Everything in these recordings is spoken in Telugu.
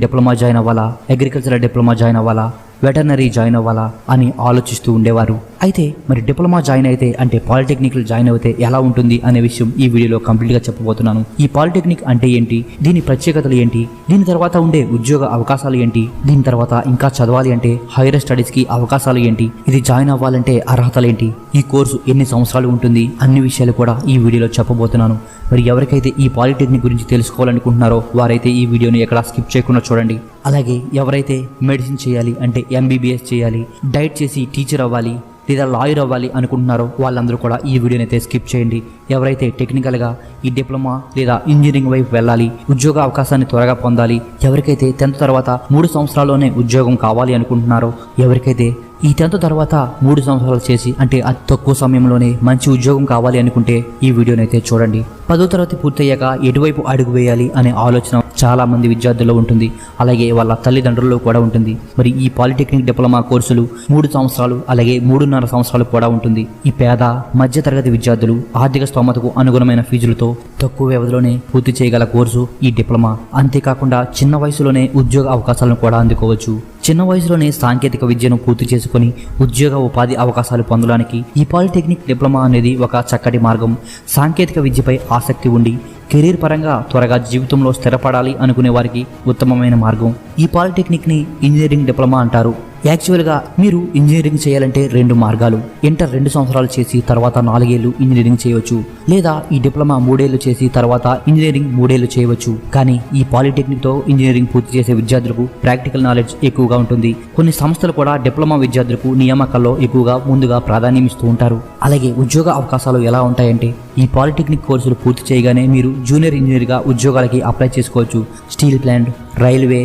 డిప్లొమా జాయిన్ అవ్వాలా? అగ్రికల్చర్ డిప్లొమా జాయిన్ అవ్వాలా? వెటర్నరీ జాయిన్ అవ్వాలా అని ఆలోచిస్తూ ఉండేవారు. అయితే మరి డిప్లొమా జాయిన్ అయితే అంటే పాలిటెక్నికల్ జాయిన్ అయితే ఎలా ఉంటుంది అనే విషయం ఈ వీడియోలో కంప్లీట్గా చెప్పబోతున్నాను. ఈ పాలిటెక్నిక్ అంటే ఏంటి? దీని ప్రత్యేకతలు ఏంటి? దీని తర్వాత ఉండే ఉద్యోగ అవకాశాలు ఏంటి? దీని తర్వాత ఇంకా చదవాలి అంటే హైయర్ స్టడీస్కి అవకాశాలు ఏంటి? ఇది జాయిన్ అవ్వాలంటే అర్హతలు ఏంటి? ఈ కోర్సు ఎన్ని సంవత్సరాలు ఉంటుంది? అన్ని విషయాలు కూడా ఈ వీడియోలో చెప్పబోతున్నాను. మరి ఎవరికైతే ఈ పాలిటెక్నిక్ గురించి తెలుసుకోవాలనుకుంటున్నారో వారైతే ఈ వీడియోని ఎక్కడ స్కిప్ చేయకుండా చూడండి. అలాగే ఎవరైతే మెడిసిన్ చేయాలి అంటే ఎంబీబీఎస్ చేయాలి డైట్ చేసి టీచర్ అవ్వాలి లేదా లాయర్ అవ్వాలి అనుకుంటున్నారో వాళ్ళందరూ కూడా ఈ వీడియోని అయితే స్కిప్ చేయండి. ఎవరైతే టెక్నికల్గా ఈ డిప్లొమా లేదా ఇంజనీరింగ్ వైపు వెళ్ళాలి ఉద్యోగ అవకాశాన్ని త్వరగా పొందాలి ఎవరికైతే టెన్త్ తర్వాత మూడు సంవత్సరాల్లోనే ఉద్యోగం కావాలి అనుకుంటున్నారో ఎవరికైతే ఈ టెన్త్ తర్వాత మూడు సంవత్సరాలు చేసి అంటే అతి తక్కువ సమయంలోనే మంచి ఉద్యోగం కావాలి అనుకుంటే ఈ వీడియోని అయితే చూడండి. పదో తరగతి పూర్తయ్యాక ఎటువైపు అడుగు వేయాలి అనే ఆలోచన చాలా మంది విద్యార్థుల్లో ఉంటుంది. అలాగే వాళ్ళ తల్లిదండ్రుల్లో కూడా ఉంటుంది. మరి ఈ పాలిటెక్నిక్ డిప్లొమా కోర్సులు మూడు సంవత్సరాలు అలాగే మూడున్నర సంవత్సరాలు కూడా ఉంటుంది. ఈ పేద మధ్య తరగతి విద్యార్థులు ఆర్థిక స్తోమతకు అనుగుణమైన ఫీజులతో తక్కువ వ్యవధిలోనే పూర్తి చేయగల కోర్సు ఈ డిప్లొమా. అంతేకాకుండా చిన్న వయసులోనే ఉద్యోగ అవకాశాలను కూడా అందుకోవచ్చు. చిన్న వయసులోనే సాంకేతిక విద్యను పూర్తి చేసుకుని ఉద్యోగ ఉపాధి అవకాశాలు పొందడానికి ఈ పాలిటెక్నిక్ డిప్లొమా అనేది ఒక చక్కటి మార్గం. సాంకేతిక విద్యపై ఆసక్తి ఉండి కెరీర్ పరంగా త్వరగా జీవితంలో స్థిరపడాలి అనుకునే వారికి ఉత్తమమైన మార్గం. ఈ పాలిటెక్నిక్ని ఇంజనీరింగ్ డిప్లొమా అంటారు. యాక్చువల్గా మీరు ఇంజనీరింగ్ చేయాలంటే రెండు మార్గాలు. ఇంటర్ రెండు సంవత్సరాలు చేసి తర్వాత నాలుగేళ్ళు ఇంజనీరింగ్ చేయవచ్చు. లేదా ఈ డిప్లొమా మూడేళ్ళు చేసి తర్వాత ఇంజనీరింగ్ మూడేళ్ళు చేయవచ్చు. కానీ ఈ పాలిటెక్నిక్తో ఇంజనీరింగ్ పూర్తి చేసే విద్యార్థులకు ప్రాక్టికల్ నాలెడ్జ్ ఎక్కువగా ఉంటుంది. కొన్ని సంస్థలు కూడా డిప్లొమా విద్యార్థులకు నియామకాల్లో ఎక్కువగా ముందుగా ప్రాధాన్యం ఇస్తూ ఉంటారు. అలాగే ఉద్యోగ అవకాశాలు ఎలా ఉంటాయంటే ఈ పాలిటెక్నిక్ కోర్సులు పూర్తి చేయగానే మీరు జూనియర్ ఇంజనీర్గా ఉద్యోగాలకి అప్లై చేసుకోవచ్చు. Steel plant railway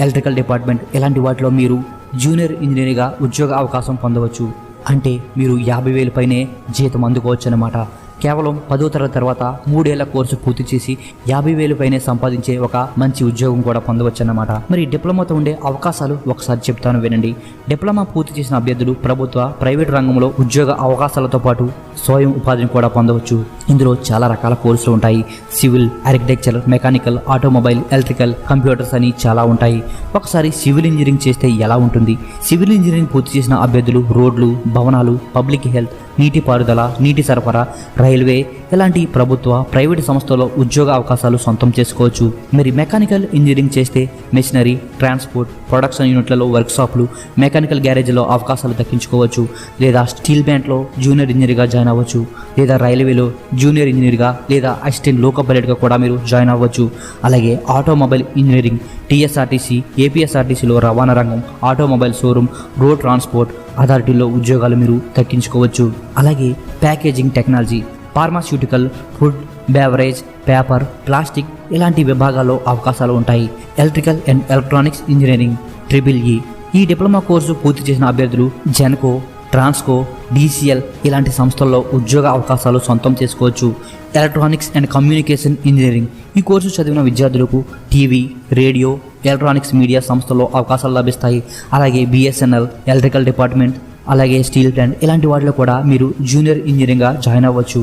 electrical department ఇలాంటి వాటిలో మీరు జూనియర్ ఇంజనీర్గా ఉద్యోగ అవకాశం పొందవచ్చు. అంటే మీరు యాభై వేల పైనే జీతం అందుకోవచ్చు అనమాట కేవలం పదో తరగతి తర్వాత మూడేళ్ళ కోర్సు పూర్తి చేసి యాభై వేలు పైనే సంపాదించే ఒక మంచి ఉద్యోగం కూడా పొందవచ్చు అన్నమాట మరి డిప్లొమాతో ఉండే అవకాశాలు ఒకసారి చెప్తాను వినండి. డిప్లొమా పూర్తి చేసిన అభ్యర్థులు ప్రభుత్వ ప్రైవేట్ రంగంలో ఉద్యోగ అవకాశాలతో పాటు స్వయం ఉపాధిని కూడా పొందవచ్చు. ఇందులో చాలా రకాల కోర్సులు ఉంటాయి. Civil architecture mechanical automobile electrical computers అని చాలా ఉంటాయి. ఒకసారి సివిల్ ఇంజనీరింగ్ చేస్తే ఎలా ఉంటుంది? సివిల్ ఇంజనీరింగ్ పూర్తి చేసిన అభ్యర్థులు రోడ్లు భవనాలు పబ్లిక్ హెల్త్ నీటిపారుదల నీటి సరఫరా రైల్వే ఇలాంటి ప్రభుత్వ ప్రైవేటు సంస్థల్లో ఉద్యోగ అవకాశాలు సొంతం చేసుకోవచ్చు. మరి మెకానికల్ ఇంజనీరింగ్ చేస్తే మెషినరీ ట్రాన్స్పోర్ట్ ప్రొడక్షన్ యూనిట్లలో వర్క్షాప్లు మెకానికల్ గ్యారేజ్లో అవకాశాలు దక్కించుకోవచ్చు. లేదా స్టీల్ ప్లాంట్లో జూనియర్ ఇంజనీర్గా జాయిన్ అవ్వచ్చు. లేదా రైల్వేలో జూనియర్ ఇంజనీర్గా లేదా అసిస్టెంట్ లోకో పైలట్గా కూడా మీరు జాయిన్ అవ్వచ్చు. అలాగే ఆటోమొబైల్ ఇంజనీరింగ్ టీఎస్ఆర్టీసీ ఏపీఎస్ఆర్టీసీలో రవాణా రంగం ఆటోమొబైల్ షోరూమ్ రోడ్ ట్రాన్స్పోర్ట్ అథారిటీలో ఉద్యోగాలు మీరు దక్కించుకోవచ్చు అలాగే packaging technology pharmaceutical food beverage paper plastic ఇలాంటి విభాగాల్లో అవకాశాలు ఉంటాయి. Electrical and electronics engineering triple E. ఈ డిప్లొమా కోర్సు పూర్తి చేసిన అభ్యర్థులు జెన్కో ట్రాన్స్కో డీసీఎల్ ఇలాంటి సంస్థల్లో ఉద్యోగ అవకాశాలు సొంతం చేసుకోవచ్చు. Electronics and communication engineering. ఈ కోర్సు చదివిన విద్యార్థులకు టీవీ రేడియో ఎలక్ట్రానిక్స్ మీడియా సంస్థల్లో అవకాశాలు లభిస్తాయి. అలాగే బిఎస్ఎన్ఎల్ ఎలక్ట్రికల్ డిపార్ట్మెంట్ అలాగే స్టీల్ ప్లాంట్ ఇలాంటి వాటిలో కూడా మీరు జూనియర్ ఇంజనీరింగ్గా జాయిన్ అవ్వచ్చు.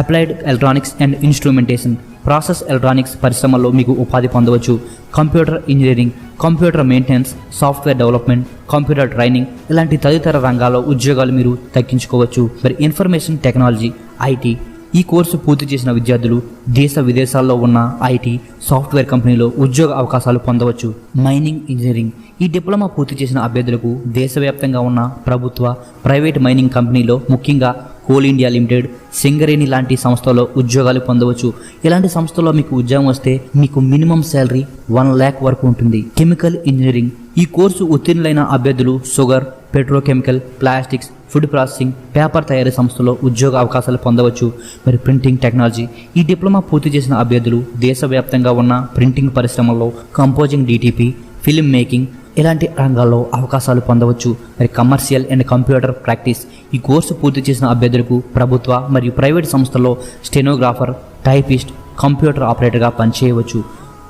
Applied electronics and instrumentation. Process electronics పరిశ్రమల్లో మీకు ఉపాధి పొందవచ్చు. Computer engineering computer maintenance software development computer training ఇలాంటి తదితర రంగాల్లో ఉద్యోగాలు మీరు తగ్గించుకోవచ్చు. మరి ఇన్ఫర్మేషన్ టెక్నాలజీ ఐటీ ఈ కోర్సు పూర్తి చేసిన విద్యార్థులు దేశ విదేశాల్లో ఉన్న ఐటీ సాఫ్ట్వేర్ కంపెనీలో ఉద్యోగ అవకాశాలు పొందవచ్చు. మైనింగ్ ఇంజనీరింగ్ ఈ డిప్లొమా పూర్తి చేసిన అభ్యర్థులకు దేశవ్యాప్తంగా ఉన్న ప్రభుత్వ ప్రైవేట్ మైనింగ్ కంపెనీలో ముఖ్యంగా కోల్ ఇండియా లిమిటెడ్ సింగరేణి లాంటి సంస్థలో ఉద్యోగాలు పొందవచ్చు. ఇలాంటి సంస్థలో మీకు ఉద్యోగం వస్తే మీకు మినిమం శాలరీ వన్ ల్యాక్ వరకు ఉంటుంది. Chemical engineering. ఈ కోర్సు ఉత్తీర్ణులైన అభ్యర్థులు sugar petrochemical plastics food processing paper తయారీ సంస్థలో ఉద్యోగ అవకాశాలు పొందవచ్చు. మరి ప్రింటింగ్ టెక్నాలజీ. ఈ డిప్లొమా పూర్తి చేసిన అభ్యర్థులు దేశవ్యాప్తంగా ఉన్న ప్రింటింగ్ పరిశ్రమల్లో కంపోజింగ్ డిటిపి ఫిల్మ్ మేకింగ్ ఇలాంటి రంగాల్లో అవకాశాలు పొందవచ్చు. మరి కమర్షియల్ అండ్ కంప్యూటర్ ప్రాక్టీస్. ఈ కోర్సు పూర్తి చేసిన అభ్యర్థులకు ప్రభుత్వ మరియు ప్రైవేట్ సంస్థల్లో స్టెనోగ్రాఫర్ టైపిస్ట్ కంప్యూటర్ ఆపరేటర్గా పనిచేయవచ్చు.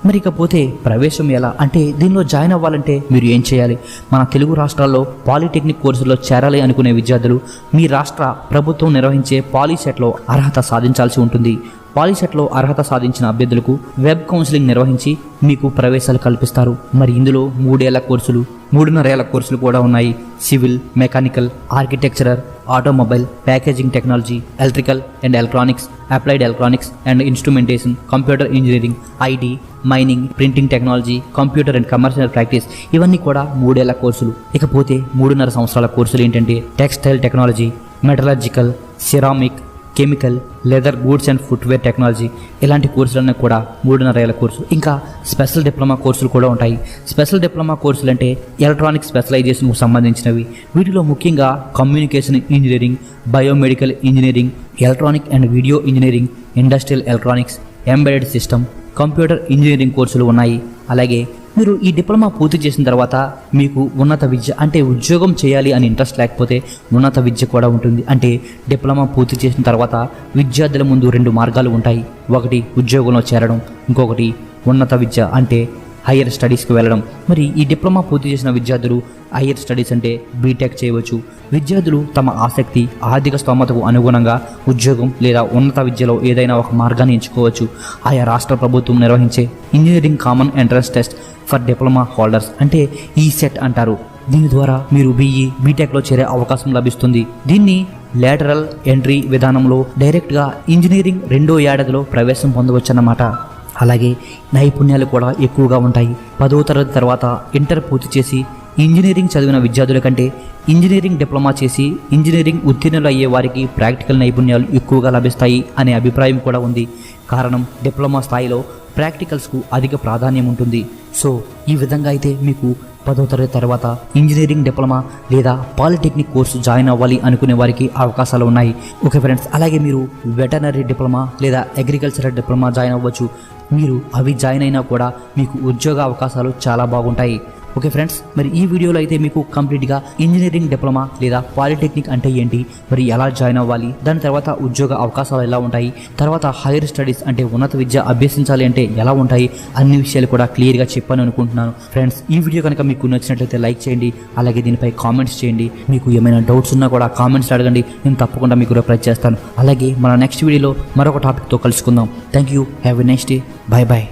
మరి ఇకపోతే ప్రవేశం ఎలా? అంటే దీనిలో జాయిన్ అవ్వాలంటే మీరు ఏం చేయాలి? మన తెలుగు రాష్ట్రాల్లో పాలిటెక్నిక్ కోర్సుల్లో చేరాలి అనుకునే విద్యార్థులు మీ రాష్ట్ర ప్రభుత్వం నిర్వహించే పాలీసెట్లో అర్హత సాధించాల్సి ఉంటుంది. పాలిసెట్లో అర్హత సాధించిన అభ్యర్థులకు వెబ్ కౌన్సిలింగ్ నిర్వహించి మీకు ప్రవేశాలు కల్పిస్తారు. మరి ఇందులో మూడేళ్ళ కోర్సులు మూడున్నరేళ్ళ కోర్సులు కూడా ఉన్నాయి. Civil mechanical architecture automobile packaging technology electrical and electronics applied electronics and instrumentation computer engineering IT mining printing technology computer and commercial practice ఇవన్నీ కూడా మూడేళ్ళ కోర్సులు. ఇకపోతే మూడున్నర సంవత్సరాల కోర్సులు ఏంటంటే textile technology metallurgical ceramic chemical leather goods and footwear technology ఇలాంటి కోర్సులన్నీ కూడా మూడున్నర ఏళ్ళ కోర్సు. ఇంకా స్పెషల్ డిప్లొమా కోర్సులు కూడా ఉంటాయి. స్పెషల్ డిప్లొమా కోర్సులు అంటే ఎలక్ట్రానిక్ స్పెషలైజేషన్కు సంబంధించినవి. వీటిలో ముఖ్యంగా communication engineering biomedical engineering electronic and video engineering industrial electronics embedded system computer engineering కోర్సులు ఉన్నాయి. అలాగే మీరు ఈ డిప్లొమా పూర్తి చేసిన తర్వాత మీకు ఉన్నత విద్య అంటే ఉద్యోగం చేయాలి అని ఇంట్రెస్ట్ లేకపోతే ఉన్నత విద్య కూడా ఉంటుంది. అంటే డిప్లొమా పూర్తి చేసిన తర్వాత విద్యార్థుల ముందు రెండు మార్గాలు ఉంటాయి. ఒకటి ఉద్యోగంలో చేరడం ఇంకొకటి ఉన్నత విద్య అంటే హయ్యర్ స్టడీస్కి వెళ్ళడం. మరి ఈ డిప్లొమా పూర్తి చేసిన విద్యార్థులు హయ్యర్ స్టడీస్ అంటే బీటెక్ చేయవచ్చు. విద్యార్థులు తమ ఆసక్తి ఆర్థిక స్తోమతకు అనుగుణంగా ఉద్యోగం లేదా ఉన్నత విద్యలో ఏదైనా ఒక మార్గాన్ని ఎంచుకోవచ్చు. ఆయా రాష్ట్ర ప్రభుత్వం నిర్వహించే engineering common entrance test for diploma holders అంటే ఈ సెట్ అంటారు. దీని ద్వారా మీరు బీఈ బీటెక్లో చేరే అవకాశం లభిస్తుంది. దీన్ని లేటరల్ ఎంట్రీ విధానంలో డైరెక్ట్గా ఇంజనీరింగ్ రెండో ఏడాదిలో ప్రవేశం పొందవచ్చన్నమాట. అలాగే నైపుణ్యాలు కూడా ఎక్కువగా ఉంటాయి. పదో తరగతి తర్వాత ఇంటర్ పూర్తి చేసి ఇంజనీరింగ్ చదివిన విద్యార్థుల కంటే ఇంజనీరింగ్ డిప్లొమా చేసి ఇంజనీరింగ్ ఉత్తీర్ణులు అయ్యే వారికి ప్రాక్టికల్ నైపుణ్యాలు ఎక్కువగా లభిస్తాయి అనే అభిప్రాయం కూడా ఉంది. కారణం డిప్లొమా స్థాయిలో ప్రాక్టికల్స్కు అధిక ప్రాధాన్యం ఉంటుంది. సో ఈ విధంగా అయితే మీకు పదో తరగతి తర్వాత ఇంజనీరింగ్ డిప్లొమా లేదా పాలిటెక్నిక్ కోర్సు జాయిన్ అవ్వాలి అనుకునే వారికి అవకాశాలు ఉన్నాయి. ఓకే ఫ్రెండ్స్ అలాగే మీరు వెటనరీ డిప్లొమా లేదా అగ్రికల్చరల్ డిప్లొమా జాయిన్ అవ్వచ్చు. మీరు అవి జాయిన్ అయినా కూడా మీకు ఉద్యోగ అవకాశాలు చాలా బాగుంటాయి. ఓకే ఫ్రెండ్స్ మరి ఈ వీడియోలో అయితే మీకు కంప్లీట్గా ఇంజనీరింగ్ డిప్లొమా లేదా పాలిటెక్నిక్ అంటే ఏంటి మరి ఎలా జాయిన్ అవ్వాలి దాని తర్వాత ఉద్యోగ అవకాశాలు ఎలా ఉంటాయి తర్వాత హైయర్ స్టడీస్ అంటే ఉన్నత విద్య అభ్యసించాలి అంటే ఎలా ఉంటాయి అన్ని విషయాలు కూడా క్లియర్గా చెప్పాను అనుకుంటున్నాను. ఫ్రెండ్స్ ఈ వీడియో కనుక మీకు నచ్చినట్లయితే లైక్ చేయండి అలాగే దీనిపై కామెంట్స్ చేయండి. మీకు ఏమైనా డౌట్స్ ఉన్నా కూడా కామెంట్స్ అడగండి నేను తప్పకుండా మీకు రిప్లై చేస్తాను. అలాగే మన నెక్స్ట్ వీడియోలో మరొక టాపిక్తో కలుసుకుందాం. Thank you have a next day bye bye.